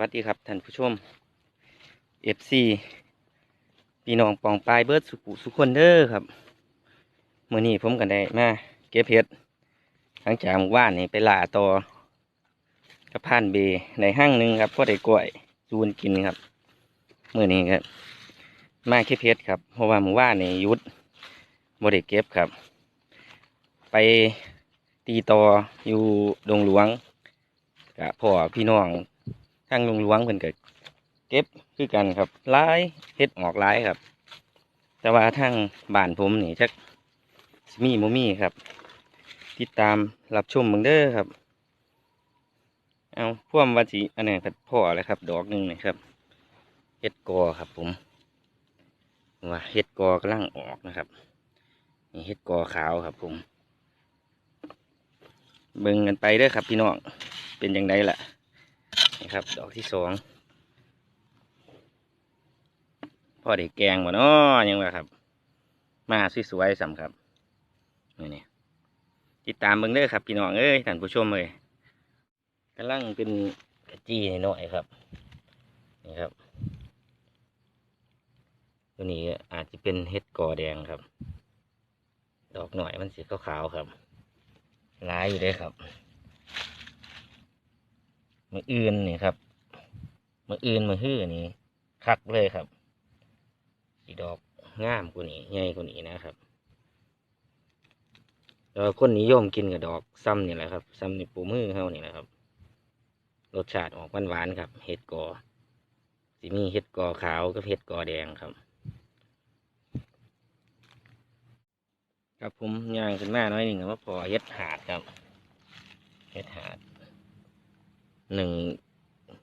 วัสดีครับท่านผู้ชม FC พี่น้องปองปลายเบิร์ดสุขุสุคนเด้อครับเมื่อนี้ผมกันได้มาเก็บเห็ดหลังจากเมื่ว่านนี่ไปล่าต่อกระพานเบในห้างหนึ่งครับพ่อได้กล้วยจูนกินครับเมื่อนี้ครับมาเก็บเห็ดครับเพราะว่าเมื่อว่านนี่ยุดบ่ได้เก็บครับ ไปตีต่ออยู่ดงหลวงกับพ่อพี่น้อง ทางดงหลวงเพิ่นก็เก็บคือกันครับหลายเฮ็ดออกหลายครับ แต่ว่าทางบ้านผมนี่จักสิมีบ่มีครับ ติดตามรับชมเบิ่งเด้อครับ เอาพ่วมว่าสิอันนี้ครับพ่อเลยครับ ดอกหนึ่งนี่ครับเฮ็ดกอครับ ผมว่าเฮ็ดกอกำลังออกนะครับนี่เฮ็ดกอขาวครับ ผมเบิ่งกันไปเด้อครับ พี่น้องเป็นยังไงล่ะ นี่ครับ ดอกที่สองพ่อได้แกงบ่เนาะยังว่าครับ มาสวยๆสำครับนี่นี่ติดตามเบิ่งเด้อครับพี่น้องเอ้ยท่านผู้ชมเลยกำลังเป็นกระจี้หน่อยครับนี่ครับตัวนี้อาจจะเป็นเห็ดกอแดงครับ ดอกหน่อยมันสีขาวๆครับลายอยู่เด้ครับ มืออื่นนี่ครับ มืออื่นมือหื้อนี่คักเลยครับสีดอกงามกว่านี้ใหญ่กว่านี้นะครับแล้วคนนิยมกินกับดอกซ้ำนี่แหละครับซ้ำนี่ปูมือเขานี่แหละครับ รสชาติออกหวานๆครับ เห็ดกอสีมีเห็ดกอขาวกับเห็ดกอแดงครับ ครับผมย่างขึ้นมาน้อยหนึ่งครับว่าพอเฮ็ดหาดครับเฮ็ดหาด หนึ่ง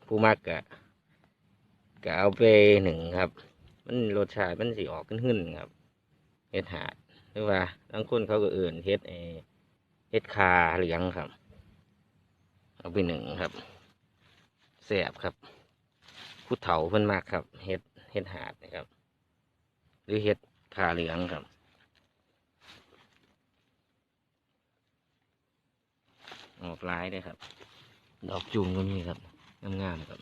ผู้มากกะกะเอาไปหนึ่งครับ มันรสชาติมันสีออกขึ้นขึ้นครับเฮ็ดหาดหรือว่าบางคนเขาก็เอื่นเฮ็ดเออเฮ็ดคาเหลืองครับ เอาไปหนึ่งครับแสบครับผู้เฒ่าเพิ่นมากครับเฮ็ดเฮ็ดหาดนะครับ หรือเฮ็ดคาเหลืองครับออกลายด้วยครับ ดอกจูงก็มีครับงามๆครับ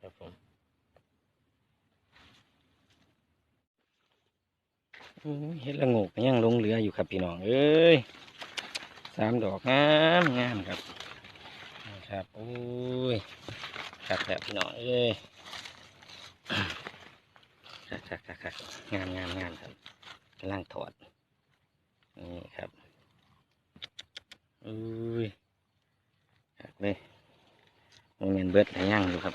ครับผมเฮ็ดละโงกยังลงเหลืออยู่ครับพี่น้อง เอ้ยสามดอกงามงามครับ ครับโอ้ยครับแบบพี่น้องเอ้ยครับครับครับครับงามงามงามครับกำลังถอดนี่ครับอุ้ยครับเลยโมเมนเบิร์ดหลายอย่างอยู่ครับ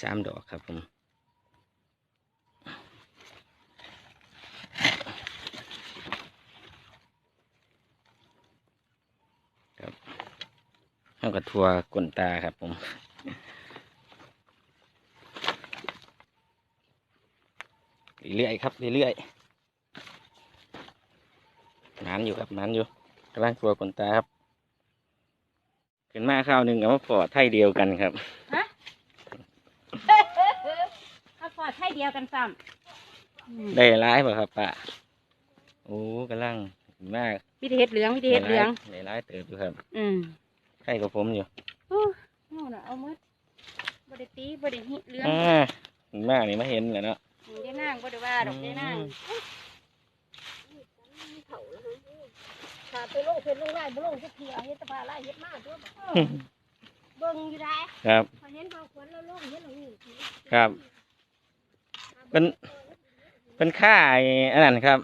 สามดอกครับผม กระทัวกลนตาครับผม เรื่อยๆครับเรื่อยๆนานอยู่ครับนานอยู่กำลังทัวกลนตาครับ ขึ้นมาข้าวหนึ่งกับว่าปอไทยเดียวกันครับข้าวฟอดให้เดียวกันซ้ำได้ร้ายป่ะครับป้าโอ้กำลังขึ้นมากวิธีเห็ดเหลืองวิธีเห็ดเหลืองได้ร้ายเติบอยู่ครับ อืม ใกล้กับผมอยู่โอ้เอาน่ะเอามืดบไดิตีบไดิหิเหลืองอ่าขึ้นมากนี่มาเห็นแหล้วเนาะได้นางบไดิว่าดอกได้นางอืมขาไปลงเพิ่นลงไล่บ่ลงสักทีเอาเฮ็ดแตะพาไล่เฮ็ดมาตัวบ่เบิ่งอยู่ได้ครับพอเห็นเบาขวัญแล้วลงเฮ็ดแล้วนี่ครับเป็นเป็นค่าไอ้อันนั้นครับ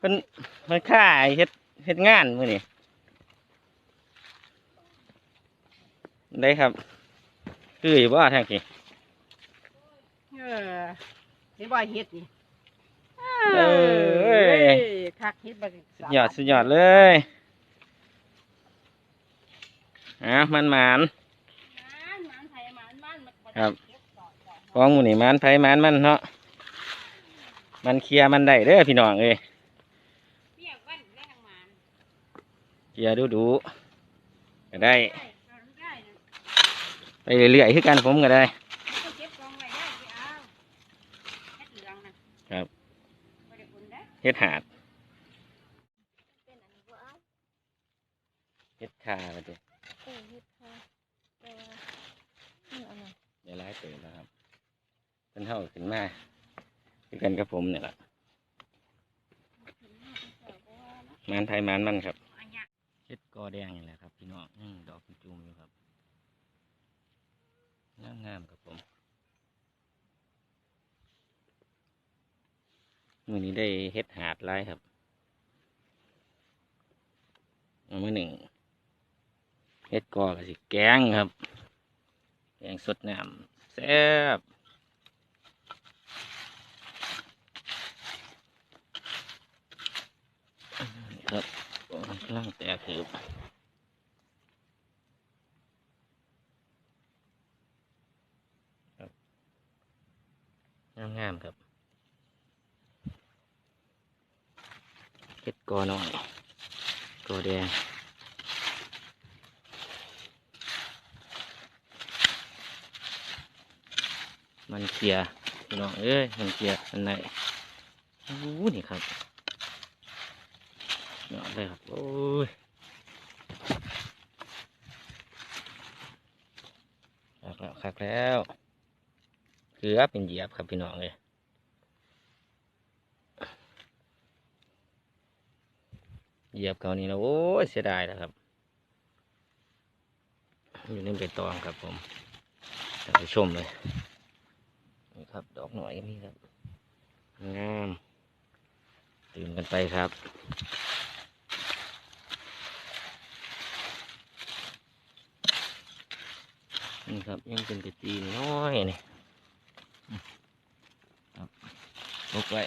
เป็นเป็นค่าไอ้เฮ็ดเฮ็ดงานมื้อนี้ ได้ครับ คืออยู่บ่ทางนี้เออเห็นบ่เห็ดนี่เอ้ยคักเห็ดบักสุดยอดสุดยอดเลยอะมันหมานมันมันไผมันมันมันครับของหมูนี่มันไผมันมันเนาะมันเคลียร์มันได้เด้อพี่น้องเอ้ยเปียกวันแรงมันเกียร์ดูดูๆก็ได้ได้เอาลูกได้นะไป เรื่อยๆคือกันผมก็ได้ก็เก็บกองไว้ได้ไปเอาเฮ็ดเหลืองนะครับบ่ได้อุ่นได้เฮ็ดหาดเป็นอันนี้บ่เอาเฮ็ดคาก็ดิเออเฮ็ดค่ะแต่ว่านี่เอาหน่อยเดี๋ยวไล่เติมแล้วครับเพิ่นเท่าขึ้นมาคือกันกับผมเนี่ยแหละมันไทยมันมันครับอันเนี้ยเฮ็ดกอแดงนี่แหละครับพี่น้องอืมดอกจุ่มๆอยู่ครับ งามงามครับผมมือนี้ได้เฮ็ดหาดหลายครับเอามื้อหนึ่งเฮ็ดกอกับสิแกงครับ แกงสดน้ำแซ่บครับกำลังแตกคือบ งามๆครับเฮ็ดกอหน่อยกอแดงมันเขียพี่น้องเอ้ยมันเกียอันไหนโอ้นี่ครับเนาะเลยครับโอ้ยคักแล้วคักแล้ว เกือบเป็นเหยียบครับพี่น้องเลยเหยียบเขานี่แล้วโอ้ยเสียดายแล้วครับ อยู่ในใบตองครับผมท่านผู้ชมเลยนี่ครับ ดอกหน่อยก็มีครับงามตื่นกันไปครับนี่ครับยังเป็นกระจีน้อยนี่ ลกไว้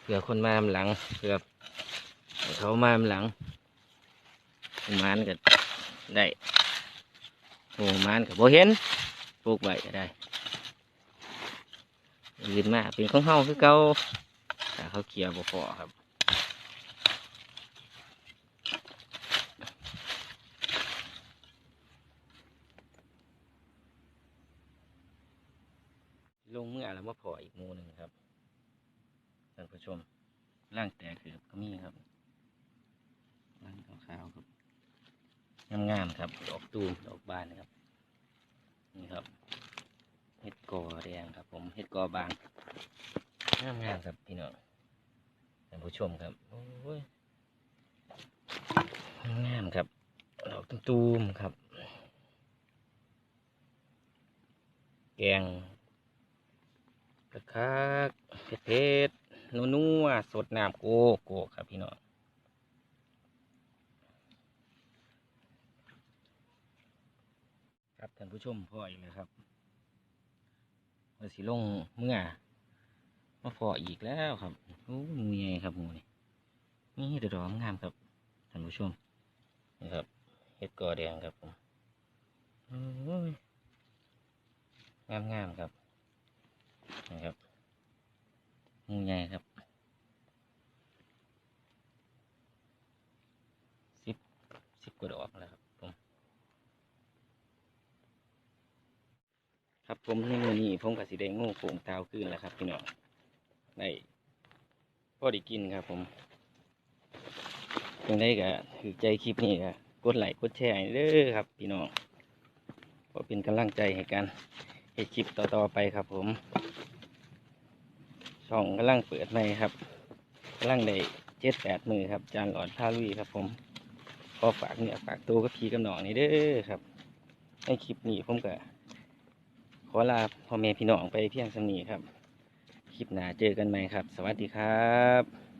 เผื่อคนมาหลังเผื่อเขามาหลังมานก็ได้โอ้มานก็บ่เห็นปลูกไว้ก็ได้ยืนมาเป็นของเฮาคือเก่าแต่เขาเกียวบ่พอครับ ลงเมื่อ แล้วมาพออีกมูหนึ่งครับท่านผู้ชมร่างแตกเกือบก็มีครับร่างขาวๆครับงามๆครับดอกตูมดอกบานนะครับ นี่ครับเห็ดกอแดงครับ ผมเห็ดกอบางงามงามๆครับพี่น้องท่านผู้ชมครับโอ้ยงามครับดอกตูมๆครับ แกง คักเผ็ดเผ็ดๆนัวๆสดน้ำโกโก้ครับพี่น้องครับท่านผู้ชมพ่ออีกแล้วครับว่าสิลงเมื่อมาพออีกแล้วครับโอ้มูใหญ่ครับมูนี่นี่เดือดร้อนงามครับท่านผู้ชมนี่ครับเห็ดกอแดงครับผมงามงามๆครับ นะครับหมูใหญ่ครับสิบสิบกว่าดอกแล้วครับผมครับผมในมือนี้ผมกับสีแดงงูโป่งเท้าขึ้นแล้วครับพี่น้องได้พอได้กินครับผมยังได้ก็ถือใจคลิปนี้ก็กดไลค์กดแชร์ให้เด้อครับ พี่น้องก็เป็นกำลังใจให้กัน ให้คลิปต่อๆไปครับผม ช่องกำลังเปิดใหม่ครับกำลังได้เจ็ดแปดมือครับ จานหลอดท่าลุยครับผมขอฝากเนี่ยฝากตัวกับพี่กับน้องนี่เด้อครับ ในคลิปนี้ผมก็ขอลาพ่อแม่พี่น้องไปเพียงสำนีครับ คลิปหน้าเจอกันใหม่ครับ สวัสดีครับ